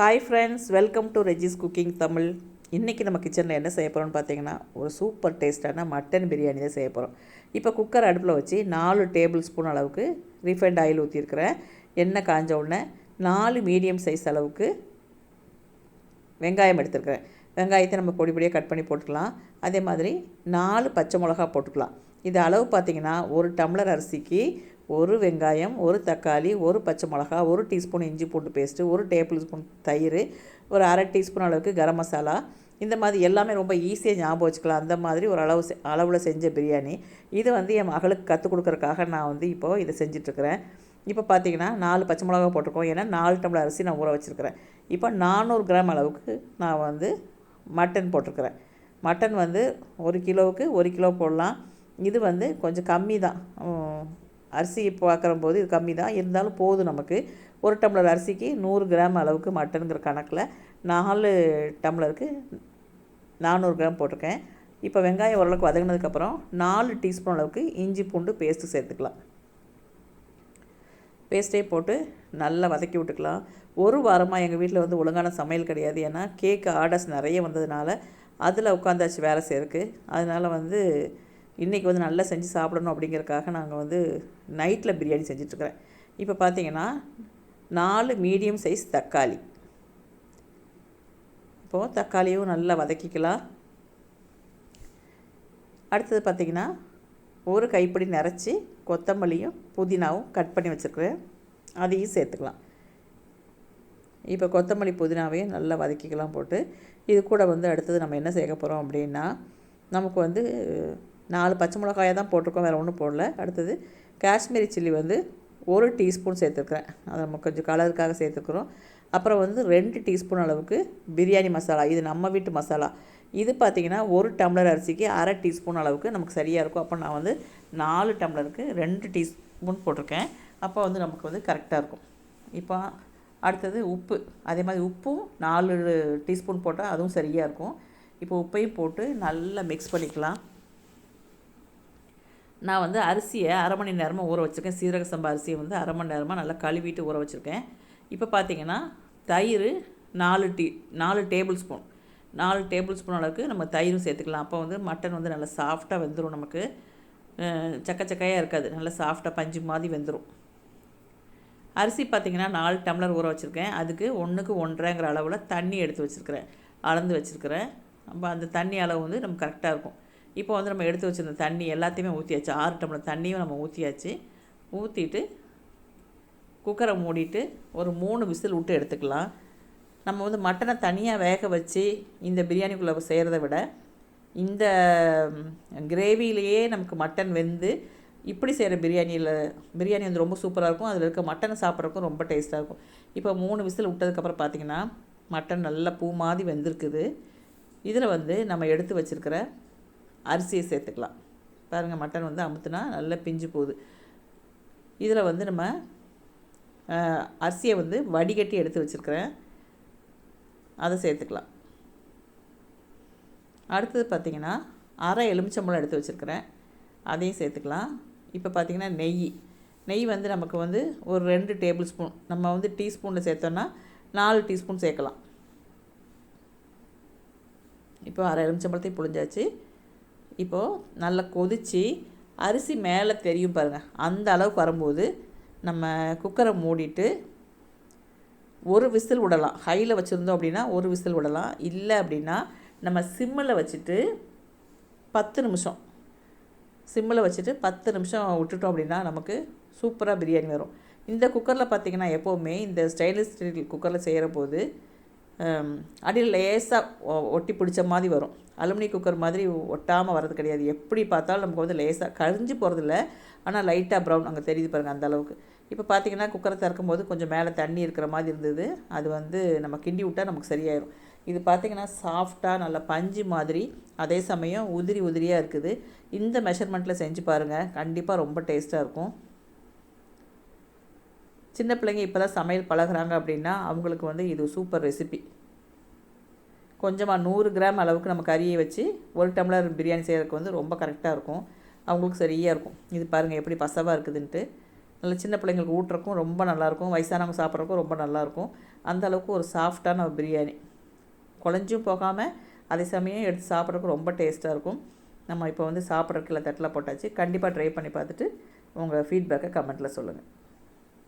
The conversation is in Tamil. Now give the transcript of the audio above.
Hi friends welcome to Regi's cooking Tamil இன்றைக்கி நம்ம கிச்சனில் என்ன செய்ய போகிறோம்னு பார்த்தீங்கன்னா ஒரு சூப்பர் டேஸ்ட்டான மட்டன் பிரியாணி தான் செய்ய போகிறோம் இப்போ குக்கர் அடுப்பில் வச்சு நாலு டேபிள் ஸ்பூன் அளவுக்கு ரீஃபைண்ட் ஆயில் ஊற்றிருக்கிறேன் எண்ணெய் காஞ்ச உடனே நாலு மீடியம் சைஸ் அளவுக்கு வெங்காயம் எடுத்துருக்கிறேன். வெங்காயத்தை நம்ம பொடி பொடியாக கட் பண்ணி போட்டுக்கலாம். அதே மாதிரி நாலு பச்சை மிளகா போட்டுக்கலாம். இது அளவு பார்த்திங்கன்னா ஒரு டம்ளர் அரிசிக்கு ஒரு வெங்காயம் ஒரு தக்காளி ஒரு பச்சை மிளகா ஒரு டீஸ்பூன் இஞ்சி பூண்டு பேஸ்ட்டு ஒரு டேபிள் ஸ்பூன் தயிர் ஒரு அரை டீஸ்பூன் அளவுக்கு கரம் மசாலா. இந்த மாதிரி எல்லாமே ரொம்ப ஈஸியாக ஞாபகம் வச்சுக்கலாம். அந்த மாதிரி ஒரு அளவு செ- அளவில் செஞ்ச பிரியாணி. இது வந்து என் மகளுக்கு கற்றுக் கொடுக்குறக்காக நான் வந்து இப்போது இதை செஞ்சிட்ருக்கிறேன். இப்போ பார்த்தீங்கன்னா நாலு பச்சை மிளகா போட்டிருக்கோம். ஏன்னா நாலு டம்ளர் அரிசி நான் ஊற வச்சுருக்கிறேன். இப்போ நானூறு கிராம் அளவுக்கு நான் வந்து மட்டன் போட்டிருக்கிறேன். மட்டன் வந்து ஒரு கிலோவுக்கு ஒரு கிலோ போடலாம். இது வந்து கொஞ்சம் கம்மி தான். அரிசி பார்க்குற போது இது கம்மி தான் இருந்தாலும் போதும் நமக்கு. ஒரு டம்ளர் அரிசிக்கு நூறு கிராம் அளவுக்கு மட்டனுங்கிற கணக்கில் நாலு டம்ளருக்கு நானூறு கிராம் போட்டிருக்கேன். இப்போ வெங்காயம் ஓரளவுக்கு வதங்கினதுக்கப்புறம் நாலு டீஸ்பூன் அளவுக்கு இஞ்சி பூண்டு பேஸ்ட்டு சேர்த்துக்கலாம். பேஸ்ட்டே போட்டு நல்லா வதக்கி விட்டுக்கலாம். ஒரு வாரமாக எங்கள் வீட்டில் வந்து ஒழுங்கான சமையல் கிடையாது. ஏன்னா கேக்கு ஆர்டர்ஸ் நிறைய வந்ததுனால அதில் உட்காந்தாச்சு வேலை செய்யறதுக்கு. அதனால் வந்து இன்றைக்கி வந்து நல்லா செஞ்சு சாப்பிடணும் அப்படிங்கிறதுக்காக நாங்கள் வந்து நைட்டில் பிரியாணி செஞ்சிட்ருக்குறேன். இப்போ பார்த்தீங்கன்னா நாலு மீடியம் சைஸ் தக்காளி. இப்போது தக்காளியும் நல்லா வதக்கிக்கலாம். அடுத்தது பார்த்திங்கன்னா ஒரு கைப்பிடி நிறச்சி கொத்தமல்லியும் புதினாவும் கட் பண்ணி வச்சுருக்குறேன். அதையும் சேர்த்துக்கலாம். இப்போ கொத்தமல்லி புதினாவையும் நல்லா வதக்கிக்கலாம் போட்டு இது கூட வந்து அடுத்தது நம்ம என்ன சேர்க்க போகிறோம் அப்படின்னா நமக்கு வந்து நாலு பச்சை மிளகாயை தான் போட்டிருக்கோம் வேறு ஒன்றும் போடல. அடுத்தது காஷ்மீரி சில்லி வந்து ஒரு டீஸ்பூன் சேர்த்துருக்குறேன். அதை நம்ம கொஞ்சம் கலருக்காக சேர்த்துக்கிறோம். அப்புறம் வந்து ரெண்டு டீஸ்பூன் அளவுக்கு பிரியாணி மசாலா இது நம்ம வீட்டு மசாலா. இது பார்த்திங்கன்னா ஒரு டம்ளர் அரிசிக்கு அரை டீஸ்பூன் அளவுக்கு நமக்கு சரியாக இருக்கும். அப்போ நான் வந்து நாலு டம்ளருக்கு ரெண்டு டீஸ்பூன் போட்டிருக்கேன். அப்போ வந்து நமக்கு வந்து கரெக்டாக இருக்கும். இப்போ அடுத்தது உப்பு. அதே மாதிரி உப்பும் நாலு டீஸ்பூன் போட்டால் அதுவும் சரியாக இருக்கும். இப்போ உப்பையும் போட்டு நல்லா மிக்ஸ் பண்ணிக்கலாம். நான் வந்து அரிசியை அரை மணி நேரமாக ஊற வச்சுருக்கேன். சீரக சம்பா அரிசியை வந்து அரை மணி நேரமாக நல்லா கழுவிட்டு ஊற வச்சுருக்கேன். இப்போ பார்த்தீங்கன்னா தயிர் நாலு டீ நாலு டேபிள் ஸ்பூன். நாலு டேபிள் ஸ்பூன் அளவுக்கு நம்ம தயிரும் சேர்த்துக்கலாம். அப்போ வந்து மட்டன் வந்து நல்லா சாஃப்டாக வெந்துடும் நமக்கு. அஹ் சக்க சக்கையாக இருக்காது. நல்லா சாஃப்டாக பஞ்சு மாதிரி வெந்துடும் அரிசி பார்த்திங்கன்னா நாலு டம்ளர் ஊற வச்சுருக்கேன். அதுக்கு ஒன்றுக்கு ஒன்றரைங்கிற அளவில் தண்ணி எடுத்து வச்சுருக்கிறேன். அளந்து வச்சுருக்கிறேன். அப்போ அந்த தண்ணி அளவு வந்து நமக்கு கரெக்டாக இருக்கும். இப்போ வந்து நம்ம எடுத்து வச்சுருந்த தண்ணி எல்லாத்தையுமே ஊற்றியாச்சு ஆறு டம்ளர் தண்ணியும் நம்ம ஊற்றியாச்சு ஊற்றிட்டு குக்கரை மூடிட்டு ஒரு மூணு விசில் விட்டு எடுத்துக்கலாம். நம்ம வந்து மட்டனை தனியாக வேக வச்சு இந்த பிரியாணிக்குள்ளே செய்கிறத விட இந்த கிரேவிலேயே நமக்கு மட்டன் வெந்து இப்படி செய்கிற பிரியாணியில் பிரியாணி வந்து ரொம்ப சூப்பராக இருக்கும். அதில் இருக்க மட்டனை சாப்பிட்றதுக்கும் ரொம்ப டேஸ்ட்டாக இருக்கும். இப்போ மூணு விசில் விட்டதுக்கப்புறம் பார்த்தீங்கன்னா மட்டன் நல்லா பூ மாதிரி வெந்திருக்குது. இதில் வந்து நம்ம எடுத்து வச்சுருக்கிற அரிசியை சேர்த்துக்கலாம். பாருங்கள் மட்டன் வந்து அமுத்துனா நல்லா பிஞ்சு போகுது. இதில் வந்து நம்ம அரிசியை வந்து வடிகட்டி எடுத்து வச்சுருக்கிறேன். அதை சேர்த்துக்கலாம். அடுத்தது பார்த்திங்கன்னா அரை எலுமிச்சம்பழம் எடுத்து வச்சுருக்கிறேன். அதையும் சேர்த்துக்கலாம். இப்போ பார்த்திங்கன்னா நெய். நெய் வந்து நமக்கு வந்து ஒரு ரெண்டு டேபிள் ஸ்பூன் நம்ம வந்து டீஸ்பூனில் சேர்த்தோன்னா நாலு டீஸ்பூன் சேர்க்கலாம். இப்போ அரை எலுமிச்சம்பழத்தையும் புழிஞ்சாச்சு. இப்போது நல்லா கொதித்து அரிசி மேலே தெரியும் பாருங்கள் அந்த அளவுக்கு வரும்போது நம்ம குக்கரை மூடிட்டு ஒரு விசில் விடலாம். ஹையில் வச்சுருந்தோம் அப்படின்னா ஒரு விசில் விடலாம். இல்லை அப்படின்னா நம்ம சிம்மில் வச்சுட்டு பத்து நிமிஷம். சிம்மில் வச்சுட்டு பத்து நிமிஷம் விட்டுட்டோம் அப்படின்னா நமக்கு சூப்பராக பிரியாணி வரும். இந்த குக்கரில் பார்த்தீங்கன்னா எப்போவுமே இந்த ஸ்டைலிஷ் ஸ்டீல் குக்கரில் செய்கிற போது அடியில் லேசாக ஒட்டி பிடிச்ச மாதிரி வரும். அலுமினி குக்கர் மாதிரி ஒட்டாமல் வர்றது கிடையாது. எப்படி பார்த்தாலும் நமக்கு வந்து லேசாக கரிஞ்சு போகிறதில்ல ஆனால் லைட்டாக ப்ரௌன் அங்கே தெரியுது பாருங்கள் அந்த அளவுக்கு. இப்போ பார்த்தீங்கன்னா குக்கரை திறக்கும் போது கொஞ்சம் மேலே தண்ணி இருக்கிற மாதிரி இருந்தது. அது வந்து நம்ம கிண்டி விட்டால் நமக்கு சரியாயிடும் இது பார்த்தீங்கன்னா சாஃப்டாக நல்லா பஞ்சு மாதிரி அதே சமயம் உதிரி உதிரியாக இருக்குது. இந்த மெஷர்மெண்ட்டில் செஞ்சு பாருங்கள் கண்டிப்பாக ரொம்ப டேஸ்ட்டாக இருக்கும். சின்ன பிள்ளைங்க இப்போ தான் சமையல் பழகுறாங்க அப்படின்னா அவங்களுக்கு வந்து இது சூப்பர் ரெசிபி கொஞ்சமாக நூறு கிராம் அளவுக்கு நம்ம கறியை வச்சு ஒரு டம்ளர் பிரியாணி செய்கிறதுக்கு வந்து ரொம்ப கரெக்டாக இருக்கும். அவங்களுக்கு சரியாக இருக்கும். இது பாருங்கள் எப்படி பசவாக இருக்குதுன்ட்டு. நல்ல சின்ன பிள்ளைங்களுக்கு ஊட்டுறக்கும் ரொம்ப நல்லாயிருக்கும் வயசானவங்க சாப்பிட்றதுக்கும் ரொம்ப நல்லாயிருக்கும் அந்த அளவுக்கு ஒரு சாஃப்டான ஒரு பிரியாணி. குழஞ்சும் போகாமல் அதே சமயம் எடுத்து சாப்பிட்றதுக்கு ரொம்ப டேஸ்ட்டாக இருக்கும். நம்ம இப்போ வந்து சாப்பிட்றதுக்குள்ள தட்டில் போட்டாச்சு. கண்டிப்பாக ட்ரை பண்ணி பார்த்துட்டு உங்கள் ஃபீட்பேக்கை கமெண்ட்டில் சொல்லுங்கள்